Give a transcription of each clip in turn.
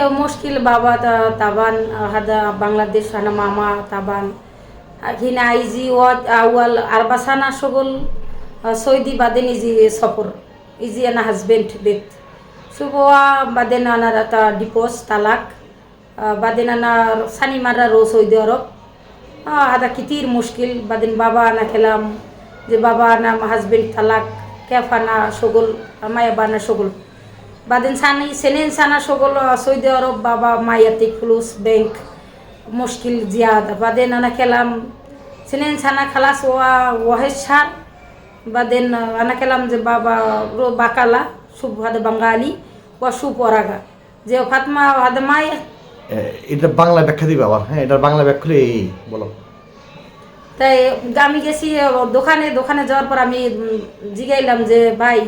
মুশকিল, বাবা তা- তাবান hada Bangladesh hana mama taban hina izi wat awal arba sana shogol Saudi বাদেন ইজি সফর। ইজি আনা হাজবেন্ড ডেথ শুভয়া বাদেন আনার একটা ডিপোজ তালাক। বাদেন আনার সানি মারা রো সৌদি আরব। আদা কিতির মুশকিল, বাদেন বাবা আনা খেলাম। যে বাবা আনা হাজবেন্ড তালাক ক্যাফানা সগল মায়া বানা সগল। বাদেন সানি সেনেন সানা আহ, সৌদি আরব বাবা মায়াতি ফুলুস ব্যাংক মুশকিল জিয়াদ। বাদেন আনা খেলাম সেনেন সানা খালাস ওয়া ওয়াহেদ সার বাদেন আনা খেলাম যে বাবা রো বাকালা সুব হাদে বাঙালি ওয়া সুপরাগা যে ফাতমা হাদে মাই এটা বাংলা ব্যাখ্যা দিবে আবার হ্যাঁ এটার বাংলা ব্যাখ্যা এই বলো। তাই আমি গেছি দোকানে দোকানে যাওয়ার পর আমি জিগাইলাম যে ভাই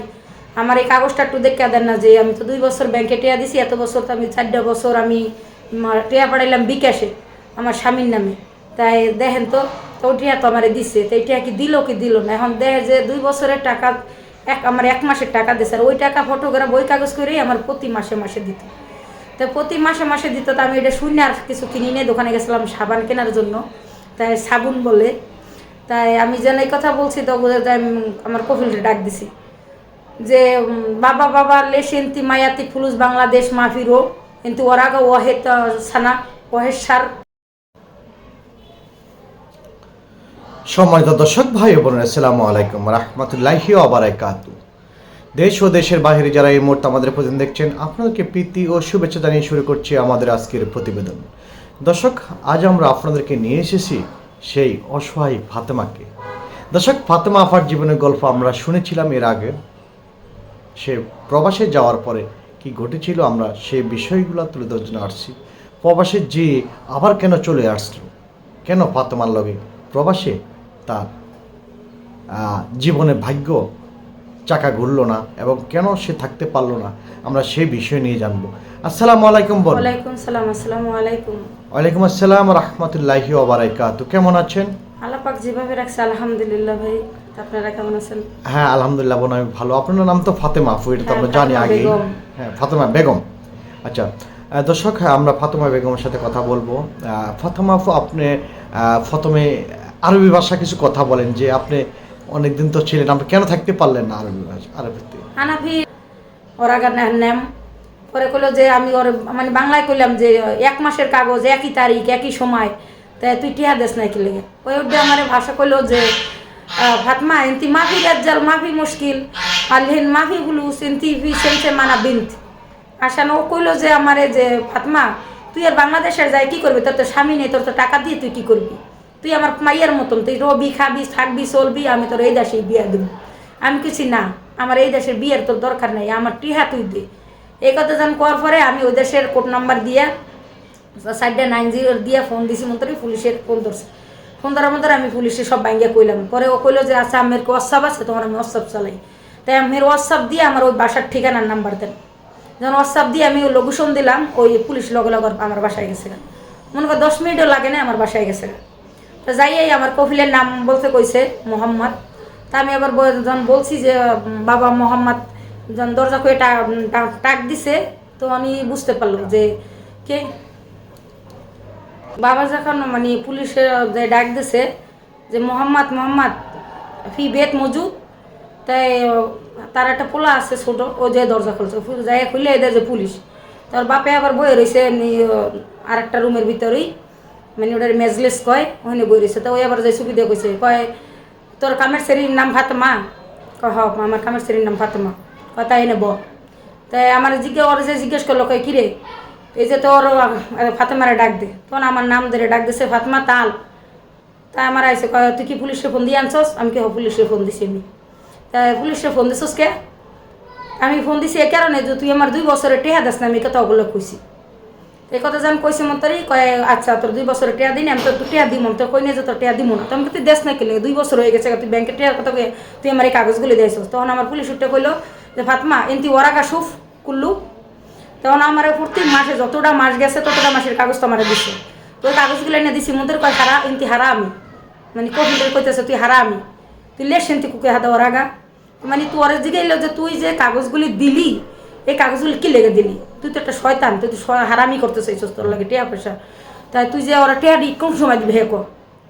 আমার এই কাগজটা একটু দেখে দেন না যে আমি তো দুই বছর ব্যাংকে টেয়া দিছি, এত বছর তো আমি চারটা বছর আমি টেয়া পাঠাইলাম বিকাশে, আমার স্বামীর নামে। তাই দেখেন তো তো টিয়া তো আমার দিছে, তো এই টিয়া কি দিল কি দিল না? এখন দেখে যে দুই বছরের টাকা, এক, আমার এক মাসের টাকা দিছে, আর ওই টাকা ফটোগ্রাফ ওই কাগজ করেই আমার প্রতি মাসে মাসে দিত। তো প্রতি মাসে মাসে দিত, তো আমি এটা শুনে আর কিছু কিনি নিয়ে দোকানে গেছিলাম সাবান কেনার জন্য। তাই সাবুন বলে। তাই আমি যেন এই কথা বলছি, তো আমার কফিলটা ডাক দিছি। যে বাবা বাবা লেসেন্তি মায়াতি ফুলুস বাংলাদেশ মাফিরো কিন্তু ওরাগা আহ, সানা ওয়াহেদ সার সম্মানিত দর্শক ভাই ও বোনেরা আসসালামু আলাইকুম রহমতুল্লাহি আবারাকাতু দেশ ও দেশের বাইরে যারা এই মুহূর্তে আমাদের প্রতিদিন দেখছেন আপনাদেরকে প্রীতি ও শুভেচ্ছা জানিয়ে শুরু করছি আমাদের আজকের প্রতিবেদন। দর্শক আজ আমরা আপনাদেরকে নিয়ে এসেছি সেই অসহায় ফাতেমাকে। দর্শক ফাতেমা আফার জীবনের গল্প আমরা শুনেছিলাম এর আগে। সে প্রবাসে যাওয়ার পরে কি ঘটেছিল আমরা সেই বিষয়গুলো তুলে ধরার জন্য আসছি। প্রবাসে যে আবার কেন চলে আসলো? কেন ফাতেমার লগে প্রবাসে? তার জীবনে ভাগ্য চাকা ঘুরলো না এবং কেন সে থাকতে পারল না আমরা সেই বিষয় নিয়ে জানব। আসসালামু আলাইকুম বল। ওয়ালাইকুম সালাম আসসালামু আলাইকুম। ওয়ালাইকুম আসসালাম রহমতুল্লাহি ওবারাকাতু কেমন আছেন? আল্লাহ পাক যেভাবে রাখছে আলহামদুলিল্লাহ ভাই। আপনারা কেমন আছেন? হ্যাঁ আলহামদুলিল্লাহ বোন আমি ভালো। আপনার নাম তো ফাতেমা আপু এটা তো হ্যাঁ, আমরা জানি আগে হ্যাঁ ফাতেমা বেগম। আচ্ছা দর্শক আমরা ফাতেমা বেগমের সাথে কথা বলব। ফাতেমা আপু আপনি প্রথমে আরবি ভাষা কিছু কথা বলেন যে আপনি অনেকদিন তো ছিলেন আপনি কেন থাকতে পারলেন না আরবি ভাষা আরবিতে হানাফি নেম পরে কইলো যে আমি ওর মানে বাংলায় কইলাম যে এক মাসের কাগজ একই তারিখ একই সময়। তাই তুই টিয়া দেশ নাই কি লেগে? ওই উঠে আমার ভাষা কইলো যে ফাতমা, এনতি মাফি গাজ্জাল মাফি মুশকিল আলহিন মাফি হুলুস এনতি ফি সেনসে মানা বিন্ত আসান ও কইলো যে আমারে যে, ফাতমা, তুই আর বাংলাদেশের যাই, কি করবি? তোর তো স্বামী নেই, তোর তো টাকা দিয়ে তুই কি করবি? তুই আমার মাইয়ের মতন, তুই রবি, খাবি, থাকবি, চলবি, আমি তোর এই দেশেই বিয়া দেবো। আমি কিছু না, আমার এই দেশের বিয়ের তোর দরকার নেই, আমার টিহা তুই দে। এই কথা যখন করার পরে আমি ওই দেশের কোড নাম্বার দিয়ে, সাইডে নাইন জিরো দিয়ে ফোন দিছি মন্তরি পুলিশের ফোন ধরছে। ধরার মধ্যে আমি পুলিশে সব ব্যাঙ্গে কইলাম। পরে ও কইলো যে আচ্ছা আমের হোয়াটসঅ্যাপ আছে, তোমার আমি হোয়াটসঅ্যাপ চালাই। তাই আমের হোয়াটসঅ্যাপ দিয়ে আমার ওই বাসার ঠিকানার নাম্বার দেন। যখন হোয়াটসঅ্যাপ দিয়ে আমি লোকেশন দিলাম, ওই পুলিশ লগে লগে আমার বাসায় গেছে মনে কর দশ মিনিটও লাগে না আমার বাসায় গেছে। তো যাই এই আমার কফিলের নাম বলতে কইছে মোহাম্মদ। তা আমি আবার যখন বলছি যে, বাবা মোহাম্মদ, যখন দরজা করে টাক দিছে, তো আমি বুঝতে পারল যে, কে? বাবা যখন মানে পুলিশের ডাক দিছে যে মোহাম্মদ মোহাম্মদ, ফি বেত মজুদ। তাই তার একটা পোলা আছে ছোট, ও যে দরজা খুলছে যাই খুলে দেয় যে পুলিশ। তার বাপে আবার বয়ে রয়েছে আর একটা রুমের ভিতরেই মানে ওটার মেজলেস কয়, ওখানে বই রয়েছে তো ওই আবার যে সুবিধা কইছে, কয়, তোর কামের শ্রেণির নাম ফাতেমা? কয় হ আমার কামের শ্রেণির নাম ফাতেমা। কয়, তাই এনে ব। তাই আমার জিজ্ঞেস ওর যে জিজ্ঞেস করল, কয় কিরে এই যে তোর ফাতেমারে ডাক দে। তখন আমার নাম ধরে ডাক দিছে, ফাতেমা, তাল। তাই আমার আইসে কয়, তুই কি পুলিশে ফোন দিয়ে আনছস? আমি কি পুলিশে ফোন দিছি আমি। তাই পুলিশে ফোন দিছস কে? আমি ফোন দিছি এ কারণে যে তুই আমার দুই বছরের টেহা দাস না, আমি কথা ওগুলো কইছি। এই কথা যখন কইছে মন্তরি, কয় আচ্ছা তোর দুই বছরের টেয়া দিন আমি তোর তুই টেয়া দিব তোর কই নিয়ে যে তোর টেয়া দিব না। তো আমি তুই দেশ না কিনে দুই বছর হয়ে গেছে তুই ব্যাংকের টেয়ার কথা কয়ে, তুই আমার এই কাগজগুলি দিয়েছিস। তখন আমার পুলিশ উঠে কইলো যে, ফাতমা এনতি ওরাকা সুফ, কুল্লু। তখন আমার প্রতি মাসে যতটা মাস গেছে, ততটা মাসের কাগজ তো আমার দিছে। তো কাগজগুলো এনে দিছি, মন্দির কয়, হারা, এনতি হারা আমি। মানে কবিদের কইতেছে, তুই হারা আমি। তুই লেস এনতি কুকে হাদা ওরাগা মানে তুই তোর জিগাইল যে তুই যে কাগজগুলি দিলি, এই কাগজগুলি কি লেগে দিলি? তুই তো একটা শয়তান, তুই তো হারামি করতে চাইছিস তোর লাগে, টিয়া পয়সা। তাই তুই যে ওরা টিয়া কম সময় দিবি হে কো?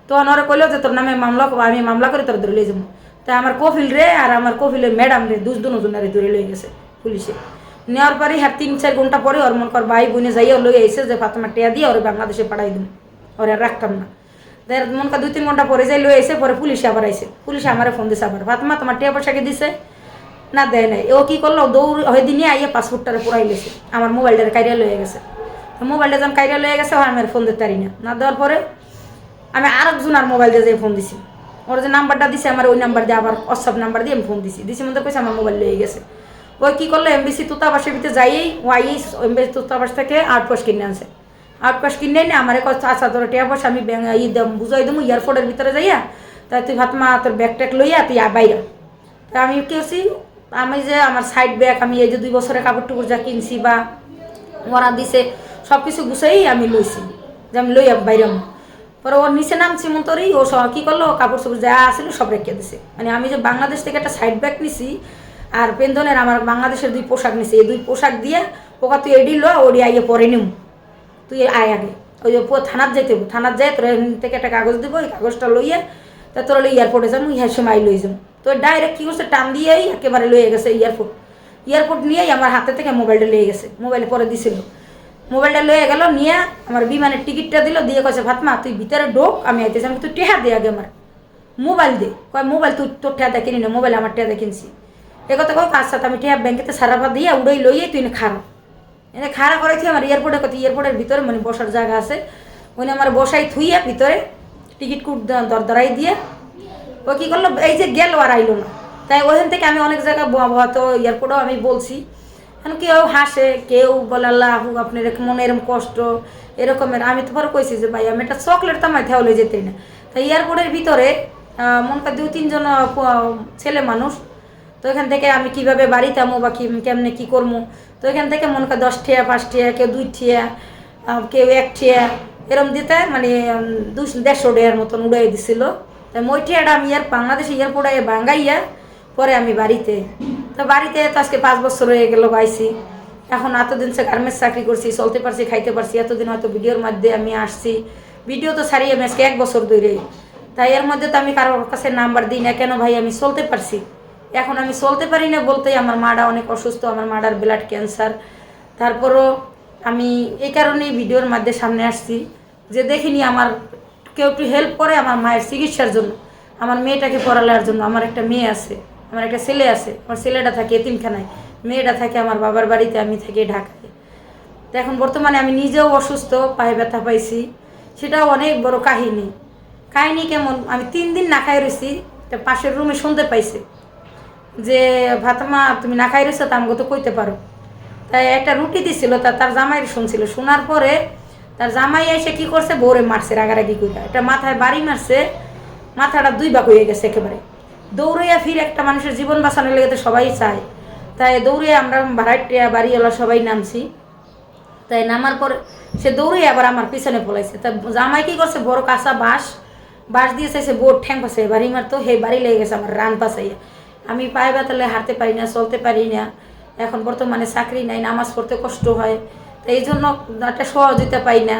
তো ওরা কইলো যে তোর নামে মামলা আমি মামলা করে তোর ধরে লিয়ে যাব। তাই আমার কফিল রে আর আমার কফিলের ম্যাডাম রে দুজ দুনো জনারে ধরে লয়ে গেছে পুলিশে। নেওয়ার পরে হ্যাঁ তিন চার ঘণ্টা পরে ওর মন কর ভাই বোনে যাইয়া লই আইসে যে ফাতেমা টিয়া দিয়ে ওরে বাংলাদেশে পাঠাই দিন ওরে আর রাখতাম না। মন কর দুই তিন ঘণ্টা পরে যাই লই আইসে পরে পুলিশে আবার আইসে পুলিশে আমারে ফোন দিছে আবার। ফাতেমা তোমার টিয়া পয়সাকে দিছে? না, দেয় নাই। ও কি করল? দৌড়, ওই দিনই আইয়া পাসপোর্টটারে পুরাই লেছে। আমার মোবাইলটারে কাইরিয়া লয়ে গেছে। মোবাইলটা যখন কাইরিয়া লয়ে গেছে, ওর আমার ফোন দিতে পারি না। না দেওয়ার পরে আমি আর একজনের মোবাইল দিয়ে ফোন দিছি। ওর যে নাম্বারটা দিছে, আমার ওই নাম্বার দিয়ে আবার অসব নাম্বার দিয়ে আমি ফোন দিছি। দিছি মধ্যে কইছে আমার মোবাইল লয়ে গেছে। ওই কি করল এমবিসি তুতাবাসের ভিতরে যাইয়েই ও আইয়েই এমবিসি তুতাবাস থেকে আট পাস কিনে আনছে। আট পাস কিনে এনে আমার কত আচ্ছা তোর টিয়া পয়সা, আমি ই দেম, বুঝাই দেবো এয়ারপোর্টের ভিতরে যাইয়া তাই তুই ভাতমা তোর ব্যাগ ট্যাগ লইয়া তুই বাইরা। তা আমি কি করছি, আমি যে আমার সাইড ব্যাগ আমি এই যে দুই বছরের কাপড় টুকুর যা কিনছি বা ওরা দিছে সব কিছু গুছাই আমি লইছি, যে আমি লইয়া বাইরে পরে ওর নিচে নামছি মন্তরেই, ও সব কী করল কাপড় চোপড় যা আসলে সব রেখে দিছে। মানে আমি যে বাংলাদেশ থেকে একটা সাইড ব্যাগ নিছি আর পেন্দনের আমার বাংলাদেশের দুই পোশাক নিছি। এই দুই পোশাক দিয়ে ওকা তুই এডি লো, ওডি আইয়ে পরে নিম। তুই আয় আগে। ওই যে থানার যাইতে। থানার যাই তোর থেকে একটা কাগজ দিব, ওই কাগজটা লইয়ে তা তোর এয়ারপোর্টে যাব ইহার সময় লই যাব তো ডাইরেক্ট কী করছে, টান দিয়েই একেবারে লইয়ে গেছে এয়ারপোর্ট এয়ারপোর্ট নিয়েই আমার হাতে থেকে মোবাইলটা লইয়ে গেছে। মোবাইলে পরে দিছিল। মোবাইলটা লয়ে গেল, নিয়ে আমার বিমানের টিকিটটা দিল, দিয়ে কয়েছে ভাতমা তুই ভিতরে ঢোক, আমি আইতেছি। আমি তুই টেহা দে আগে আমার। মোবাইল দে। কয়, মোবাইল, তুই তোর টেহা কিনি না। মোবাইল আমার টেহা কিনছি। এ কথা কয় কাজ সাথে আমি টেহা ব্যাংকেতে সারাফা দিয়ে উড়াই লইয়ে তুই না খারাপ এনে খাড়া করাইছি আমার এয়ারপোর্টে কত এয়ারপোর্টের ভিতরে মানে বসার জায়গা আছে। ওই আমার বসাই থুইয়া ভিতরে টিকিট কুট দরদরাই দিয়ে। ও কী করল, এই যে গেল আর আইলো না। তাই ওখান থেকে আমি অনেক জায়গায় ব- হয়তো এয়ারপোর্টেও আমি বলছি। এখন কেউ হাসে, কেউ বলে, আল্লাহ, আপনার মনে এরকম কষ্ট। এরকমের। আমি তো পরে কইছি যে, ভাই, আমি একটা চকলেট তো আমার থেওলে যেতেই না। তাই এয়ারপোর্টের ভিতরে মনে কর দুই, তিনজন ছেলে মানুষ তো এখান থেকে আমি কীভাবে বাড়িতে আমো বা কি কেমনে কী করব? তো এখান থেকে মনে কর দশ টিয়া পাঁচ টিয়া কেউ দুই আহ, কেউ এক টিয়া এরম দিতে মানে দুশো দেড়শো টিয়ার মতন উড়াই দিছিল। তাই মই টিয়াটা আমি ইয়ার বাংলাদেশে এয়ারপোর্টে বাঙ্গাইয়া পরে আমি বাড়িতে তো বাড়িতে তো আজকে পাঁচ বছর হয়ে গেল আইসি এখন এতদিন সে গার্মেন্টস চাকরি করছি চলতে পারছি খাইতে পারছি এতদিন হয়তো ভিডিওর মধ্যে আমি আসছি। ভিডিও তো সারিয়ে আমি আজকে এক বছর ধরে তাই এর মধ্যে তো আমি কারোর কাছে নাম্বার দিই না কেন ভাই আমি চলতে পারছি? এখন আমি চলতে পারি না বলতেই আমার মাটা অনেক অসুস্থ, আমার মাটার ব্লাড ক্যান্সার তারপরও আমি এই কারণেই ভিডিওর মধ্যে সামনে আসছি যে দেখিনি আমার কেউ একটু হেল্প করে আমার মায়ের চিকিৎসার জন্য। আমার মেয়েটাকে পড়ালের জন্য। আমার একটা মেয়ে আছে, আমার একটা ছেলে আছে। আমার ছেলেটা থাকে এতিমখানায়। মেয়েটা থাকে আমার বাবার বাড়িতে, আমি থাকি ঢাকায়। তো এখন বর্তমানে আমি নিজেও অসুস্থ, পায়ে ব্যথা পাইছি। সেটাও অনেক বড় কাহিনী। কাহিনী কেমন? আমি তিন দিন না খাই রয়েছি তা পাশের রুমে শুনতে পাইছে। যে ভাতমা, তুমি না খাই রয়েছো তা আমাকে তো কইতে পারো। তাই একটা রুটি দিছিল, তা তার জামাই শুনছিল। শোনার পরে তার জামাই এসে কি করছে? বউরে মারছে রাগারাগি করে একটা মাথায় বাড়ি মারছে, মাথাটা দুই ভাগ হয়ে গেছে একেবারে। দৌড়াইয়া ফির একটা মানুষের জীবন বাঁচানোর লেগে তো সবাই চায়। তাই দৌড়ে আমরা ভাড়াটিয়া বাড়িওয়ালা সবাই নামছি। তাই নামার পর সে দৌড়ে আবার আমার পিছনে পলাইছে। তা জামাই কি করছে? বড় কাঁচা বাঁশ বাঁশ দিয়েছে, সে বোর্ড ঠ্যাং পাশে বাড়ি মারতো। হে বাড়ি লেগে গেছে আমার রান পাশাইয়া আমি পায়ে ব্যথালে হাঁটতে পারি না চলতে পারি না। এখন বর্তমানে চাকরি নাই নামাজ পড়তে কষ্ট হয়। তো এই জন্য একটা সহযোগিতা পাই না।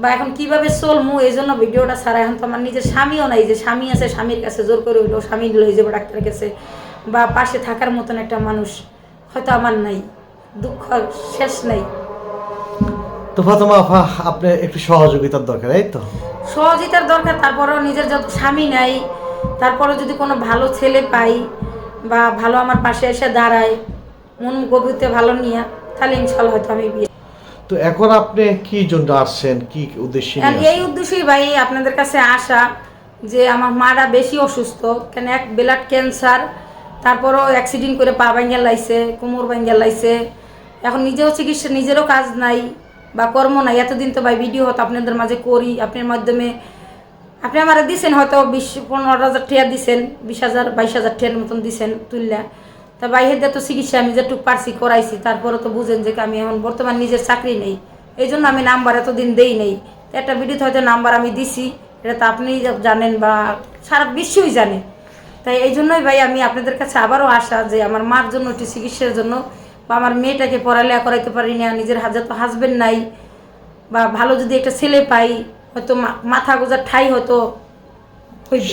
বা এখন কীভাবে চলমু এই জন্য ভিডিওটা ছাড়া। এখন তো আমার নিজের স্বামীও নাই যে স্বামী আছে স্বামীর কাছে জোর করে হইল স্বামী লয়ে যাব ডাক্তারের কাছে। বা পাশে থাকার মতন একটা মানুষ হয়তো আমার নাই। দুঃখ শেষ নাই। তো ফাতেমা আপা আপনার একটু সহযোগিতার দরকার এই তো? সহযোগিতার দরকার তারপরেও নিজের যত স্বামী নাই তারপরে যদি কোনো ভালো ছেলে পাই বা ভালো আমার পাশে এসে দাঁড়ায় মন গভীরতে ভালো নিয়ে তাহলে ইনশাল্লাহ হয়তো আমি বিয়ে তো এখন আপনি কি জন্য আসছেন? কি উদ্দেশ্যে এই উদ্দেশ্যেই ভাই আপনাদের কাছে আসা যে আমার মারা বেশি অসুস্থ কেন এক ব্লাড ক্যান্সার তারপরও অ্যাক্সিডেন্ট করে পা ভাঙ্গা লাইছে কোমর ভাঙ্গা লাইছে। এখন নিজেও চিকিৎসা নিজেরও কাজ নাই বা কর্ম নাই। এতদিন তো ভাই ভিডিও হয়তো আপনাদের মাঝে করি আপনার মাধ্যমে আপনি আমার দিছেন হয়তো বিশ, পনেরো হাজার টিয়া দিছেন, বিশ হাজার, বাইশ হাজার টিয়ার মতন দিছেন তুললা তা বাইরের তো চিকিৎসা আমি যেটুকু পারছি করাইছি, তারপরে তো বুঝেন যে আমি এখন বর্তমান নিজের চাকরি নেই। এই জন্য আমি নাম্বার এতদিন দেই নেই। একটা ভিডিওতে হয়তো নাম্বার আমি দিছি, এটা তো আপনিই জানেন বা সারা বিশ্বই জানে। তাই এই জন্যই ভাই আমি আপনাদের কাছে আবারও আসা যে আমার মার জন্য একটু চিকিৎসার জন্য বা আমার মেয়েটাকে পড়ালেখা করাইতে পারি না, নিজের হাজার তো হাজবেন্ড নাই, বা ভালো যদি একটা ছেলে পাই হয়তো মাথা গোজার ঠাই হতো।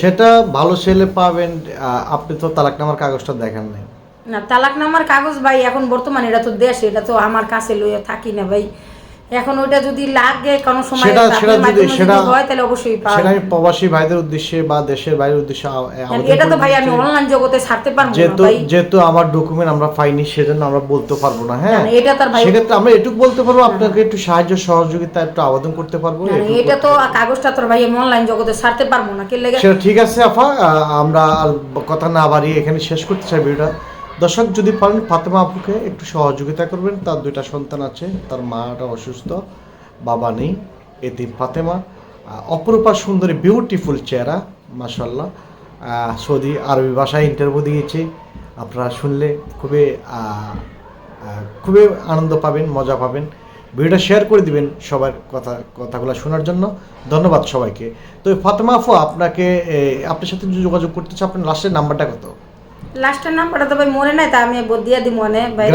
সেটা ভালো ছেলে পাবেন আহ, আপনি তো তালাকনামার কাগজটা দেখেন নাই। না তালাক নামার কাগজ ভাই এখন বর্তমানে এটা তো দেশ এটা তো আমার কাছে লইয়া থাকি না ভাই। এখন যদি লাগে কোনো সময় সেটা সেটা যদি সেটা হয় তাহলে অবশ্যই পাওয়া সেটা আমি প্রবাসী ভাইদের উদ্দেশ্যে বা দেশের বাইরের উদ্দেশ্যে এটা তো ভাই আমি অনলাইন জগতে ছাড়তে পারব না যেহেতু যেহেতু আমার ডকুমেন্ট আমরা পাইনি সেজন্য আমরা বলতে পারব না হ্যাঁ? এটা তার ভাই- সেক্ষেত্রে আমরা এটুকু বলতে পারব আপনাকে একটু সাহায্য সহযোগিতা একটু আবেদন করতে পারব এটা তো কাগজটা তোর ভাই আমি অনলাইন জগতে ছাড়তে পারব না কে লেগে সেটা ঠিক আছে আফা। আমরা কথা না বাড়িয়ে এখানে শেষ করতে চাই ভিডিওটা। দর্শক, যদি পারেন ফাতেমা আপুকে একটু সহযোগিতা করবেন। তার দুইটা সন্তান আছে, তার মাটা অসুস্থ, বাবা নেই, এতে ফাতেমা। অপরূপা সুন্দরী বিউটিফুল চেহারা মাসাল্লাহ সৌদি আরবি ভাষায় ইন্টারভিউ দিয়েছি। আপনারা শুনলে খুবই খুবই আনন্দ পাবেন, মজা পাবেন। ভিডিওটা শেয়ার করে দিবেন সবার কথা, কথাগুলো শোনার জন্য। ধন্যবাদ সবাইকে। তো ফাতেমা আফু আপনাকে আপনার সাথে যোগাযোগ করতে চাই। আপনার লাস্টের নাম্বারটা কত? লাস্টের নাম্বারটা তো ভাই মনে নাই তা আমি দিয়ে দিব মনে ভাই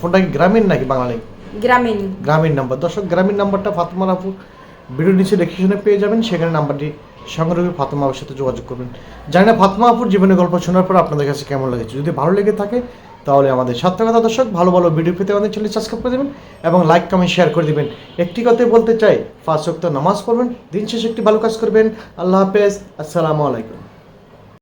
ফোনটা কি গ্রামীণ নাকি বাঙালি? গ্রামীণ। গ্রামীণ নাম্বার। দর্শক গ্রামীণ নাম্বারটা ফাতেমা আপু ভিডিও নিচে ডেসক্রিপশনে পেয়ে যাবেন সেখানে নাম্বারটি সংগ্রহ ফাতেমা আপুর সাথে যোগাযোগ করবেন। জানি না ফাতেমা আপুর জীবনের গল্প শোনার পর আপনাদের কাছে কেমন লেগেছে। যদি ভালো লেগে থাকে তাহলে আমাদের সার্থকতা দর্শক ভালো ভালো ভিডিও পেতে আমাদের চ্যানেল সাবস্ক্রাইব করে দেবেন এবং লাইক কমেন্ট শেয়ার করে দিবেন। একটি কথাই বলতে চাই ফার্স্ট নামাজ পড়বেন দিন শেষে একটি ভালো কাজ করবেন। আল্লাহ হাফেজ আসসালামু আলাইকুম।